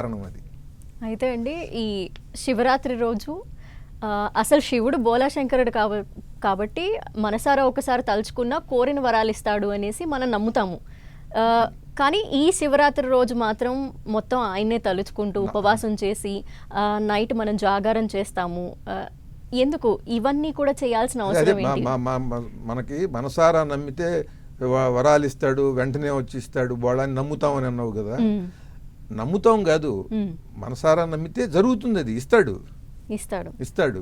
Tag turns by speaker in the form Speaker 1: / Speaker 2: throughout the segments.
Speaker 1: కారణం అది.
Speaker 2: అయితే అండి ఈ శివరాత్రి రోజు అసలు శివుడు బోలాశంకరుడు కాబ కాబట్టి మనసారా ఒకసారి తలుచుకున్న కోరిన వరాలు ఇస్తాడు అనేసి మనం నమ్ముతాము. కానీ ఈ శివరాత్రి రోజు మాత్రం మొత్తం ఆయన్నే తలుచుకుంటూ ఉపవాసం చేసి నైట్ మనం జాగారం చేస్తాము. ఎందుకు? ఇవన్నీ కూడా చేయాల్సిన అవసరం ఏంటి?
Speaker 1: మనకి మనసారా నమ్మితే వరాలు ఇస్తాడు వెంటనే వచ్చి ఇస్తాడు బోళాన్ని నమ్ముతామని అన్నావు కదా. నమ్ముతాం కాదు. మనసారా నమ్మితే జరుగుతుంది అది. ఇస్తాడు.
Speaker 2: ఇస్తాడు.
Speaker 1: ఇస్తాడు.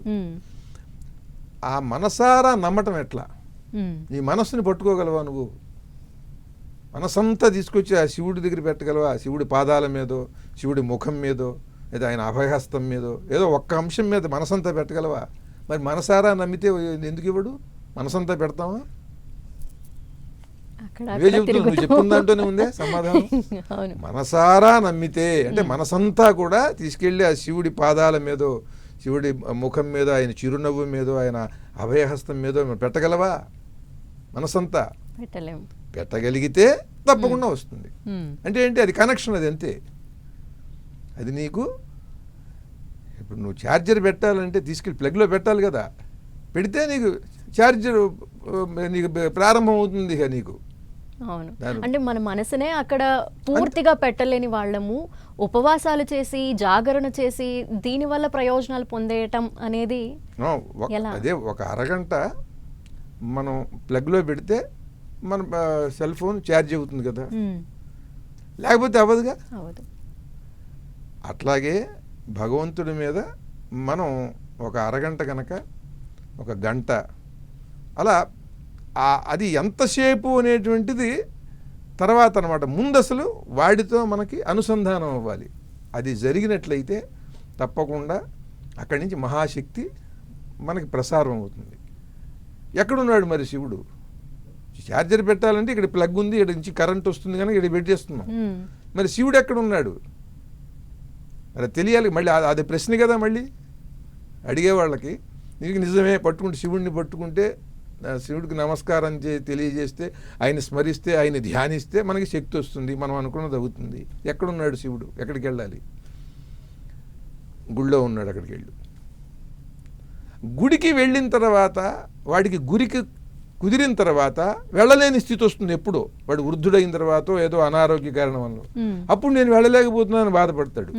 Speaker 1: ఆ మనసారా నమ్మటం ఎట్లా? నీ మనస్సుని పట్టుకోగలవా నువ్వు? మనసంతా తీసుకొచ్చి ఆ శివుడి దగ్గర పెట్టగలవా? ఆ శివుడి పాదాల మీదో శివుడి ముఖం మీదో లేదా ఆయన అభయహస్తం మీదో? ఏదో ఒక్క అంశం మీద మనసంతా పెట్టగలవా? మరి మనసారా నమ్మితే ఎందుకు ఇవ్వడు? మనసంతా పెడతావా? నువ్వు దాంట్లోనే ఉందే సమాధానం? మనసారా నమ్మితే అంటే మనసంతా కూడా తీసుకెళ్ళి ఆ శివుడి పాదాల మీదో శివుడి ముఖం మీద ఆయన చిరునవ్వు మీదో ఆయన అభయహస్తం మీదో పెట్టగలవా? మనసంతా. పెట్టగలిగితే తప్పకుండా వస్తుంది. అంటే ఏంటి? అది కనెక్షన్ అది అంతే. అది నీకు ఇప్పుడు నువ్వు ఛార్జర్ పెట్టాలంటే తీసుకెళ్ళి ప్లగ్లో పెట్టాలి కదా. పెడితే నీకు ఛార్జర్ నీకు ప్రారంభం అవుతుంది ఇక నీకు.
Speaker 2: అవును. అంటే మన మనసునే అక్కడ పూర్తిగా పెట్టలేని వాళ్ళము. ఉపవాసాలు చేసి జాగరణ చేసి దీనివల్ల ప్రయోజనాలు పొందేయటం అనేది?
Speaker 1: అదే ఒక అరగంట మనం ప్లగ్లో పెడితే మన సెల్ ఫోన్ ఛార్జ్ అవుతుంది కదా. లేకపోతే అవ్వదుగా? అట్లాగే భగవంతుడి మీద మనం ఒక అరగంట కనుక ఒక గంట అలా అది ఎంతసేపు అనేటువంటిది తర్వాత అనమాట ముందు అసలు వాడితో మనకి అనుసంధానం అవ్వాలి. అది జరిగినట్లయితే తప్పకుండా అక్కడి నుంచి మహాశక్తి మనకి ప్రసారం అవుతుంది. ఎక్కడున్నాడు మరి శివుడు? ఛార్జర్ పెట్టాలంటే ఇక్కడ ప్లగ్ ఉంది ఇక్కడ నుంచి కరెంట్ వస్తుంది కనుక ఇక్కడ పెట్టేస్తున్నాం. మరి శివుడు ఎక్కడున్నాడు? మరి తెలియాలి. మళ్ళీ అది- ప్రశ్న కదా మళ్ళీ. అడిగే వాళ్ళకి నీకు నిజమే పట్టుకుంటే శివుడిని పట్టుకుంటే శివుడికి నమస్కారం చే తెలియజేస్తే ఆయన స్మరిస్తే ఆయన ధ్యానిస్తే మనకి శక్తి వస్తుంది. మనం అనుకున్నది అవుతుంది. ఎక్కడున్నాడు శివుడు? ఎక్కడికి వెళ్ళాలి? గుళ్ళో ఉన్నాడు అక్కడికి వెళ్ళు. గుడికి వెళ్ళిన తర్వాత వాడికి గురికి కుదిరిన తర్వాత వెళ్ళలేని స్థితి వస్తుంది ఎప్పుడో. వాడు వృద్ధుడైన తర్వాత ఏదో అనారోగ్య కారణం వల్ల. అప్పుడు నేను వెళ్ళలేకపోతున్నానని బాధపడతాడు.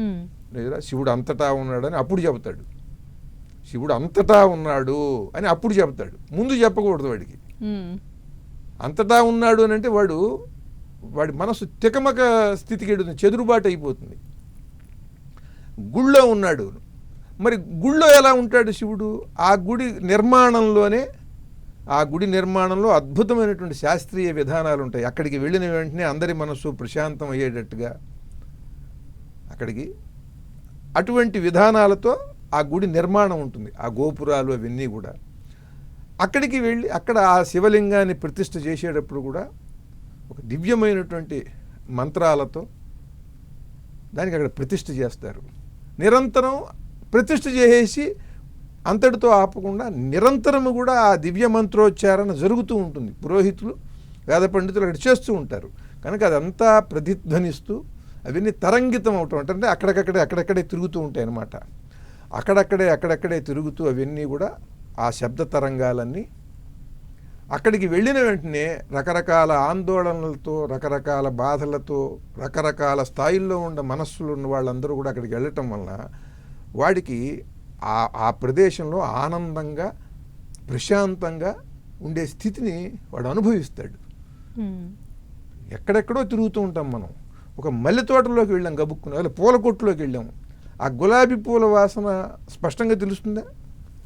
Speaker 1: లేదా శివుడు అంతటా ఉన్నాడని అప్పుడు చెబుతాడు. శివుడు అంతటా ఉన్నాడు అని అప్పుడు చెబుతాడు ముందు చెప్పకూడదు వాడికి. అంతటా ఉన్నాడు అని అంటే వాడు వాడి మనసు తికమక స్థితికి ఎడుతుంది చెదురుబాటు అయిపోతుంది. గుళ్ళో ఉన్నాడు. మరి గుళ్ళో ఎలా ఉంటాడు శివుడు? ఆ గుడి నిర్మాణంలోనే ఆ గుడి నిర్మాణంలో అద్భుతమైనటువంటి శాస్త్రీయ విధానాలు ఉంటాయి. అక్కడికి వెళ్ళిన వెంటనే అందరి మనస్సు ప్రశాంతం అయ్యేటట్టుగా అక్కడికి అటువంటి విధానాలతో ఆ గుడి నిర్మాణం ఉంటుంది ఆ గోపురాలు అవన్నీ కూడా. అక్కడికి వెళ్ళి అక్కడ ఆ శివలింగాన్ని ప్రతిష్ఠ చేసేటప్పుడు కూడా ఒక దివ్యమైనటువంటి మంత్రాలతో దానికి అక్కడ ప్రతిష్ఠ చేస్తారు. నిరంతరం ప్రతిష్ఠ చేసేసి అంతటితో ఆపకుండా నిరంతరము కూడా ఆ దివ్య మంత్రోచ్చారణ జరుగుతూ ఉంటుంది. పురోహితులు వేద పండితులు అక్కడ చేస్తూ ఉంటారు. కనుక అదంతా ప్రతిధ్వనిస్తూ అవన్నీ తరంగితం అవటం అంటే అక్కడికక్కడే అక్కడక్కడే తిరుగుతూ ఉంటాయి అన్నమాట అక్కడక్కడే అక్కడక్కడే తిరుగుతూ అవన్నీ కూడా ఆ శబ్ద తరంగాలన్నీ అక్కడికి వెళ్ళిన వెంటనే రకరకాల ఆందోళనలతో రకరకాల బాధలతో రకరకాల స్థాయిల్లో ఉన్న మనస్సులు ఉన్న వాళ్ళందరూ కూడా అక్కడికి వెళ్ళటం వలన వాడికి ఆ ఆ ప్రదేశంలో ఆనందంగా ప్రశాంతంగా ఉండే స్థితిని వాడు అనుభవిస్తాడు. ఎక్కడెక్కడో తిరుగుతూ ఉంటాం మనం. ఒక మల్లె తోటలోకి వెళ్ళాం గబుక్కుని లేదా పూల కొట్టులోకి వెళ్ళాము ఆ గులాబీ పూల వాసన స్పష్టంగా తెలుస్తుందా?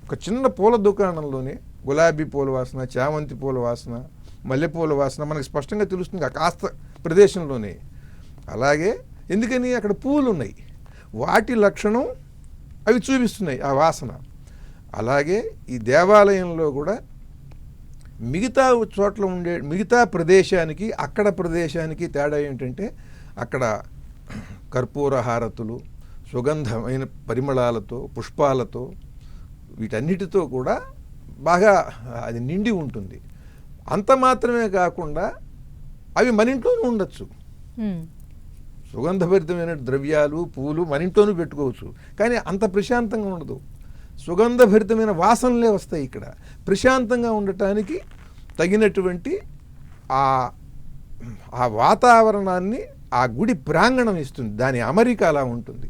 Speaker 1: ఒక చిన్న పూల దుకాణంలోనే గులాబీ పూల వాసన చామంతి పూల వాసన మల్లెపూల వాసన మనకి స్పష్టంగా తెలుస్తుంది ఆ కాస్త ప్రదేశంలోనే. అలాగే ఎందుకని అక్కడ పూలు ఉన్నాయి వాటి లక్షణం అవి చూపిస్తున్నాయి ఆ వాసన. అలాగే ఈ దేవాలయంలో కూడా మిగతా చోట్ల ఉండే మిగతా ప్రదేశానికి అక్కడ ప్రదేశానికి తేడా ఏంటంటే అక్కడ కర్పూర హారతులు సుగంధమైన పరిమళాలతో పుష్పాలతో వీటన్నిటితో కూడా బాగా అది నిండి ఉంటుంది. అంత మాత్రమే కాకుండా అవి మన ఇంట్లోనే ఉండొచ్చు సుగంధభరితమైన ద్రవ్యాలు పూలు మన ఇంట్లోనూ పెట్టుకోవచ్చు. కానీ అంత ప్రశాంతంగా ఉండదు. సుగంధభరితమైన వాసనలే వస్తాయి ఇక్కడ. ప్రశాంతంగా ఉండటానికి తగినటువంటి ఆ ఆ వాతావరణాన్ని ఆ గుడి ప్రాంగణం ఇస్తుంది. దాని అమరిక అలా ఉంటుంది.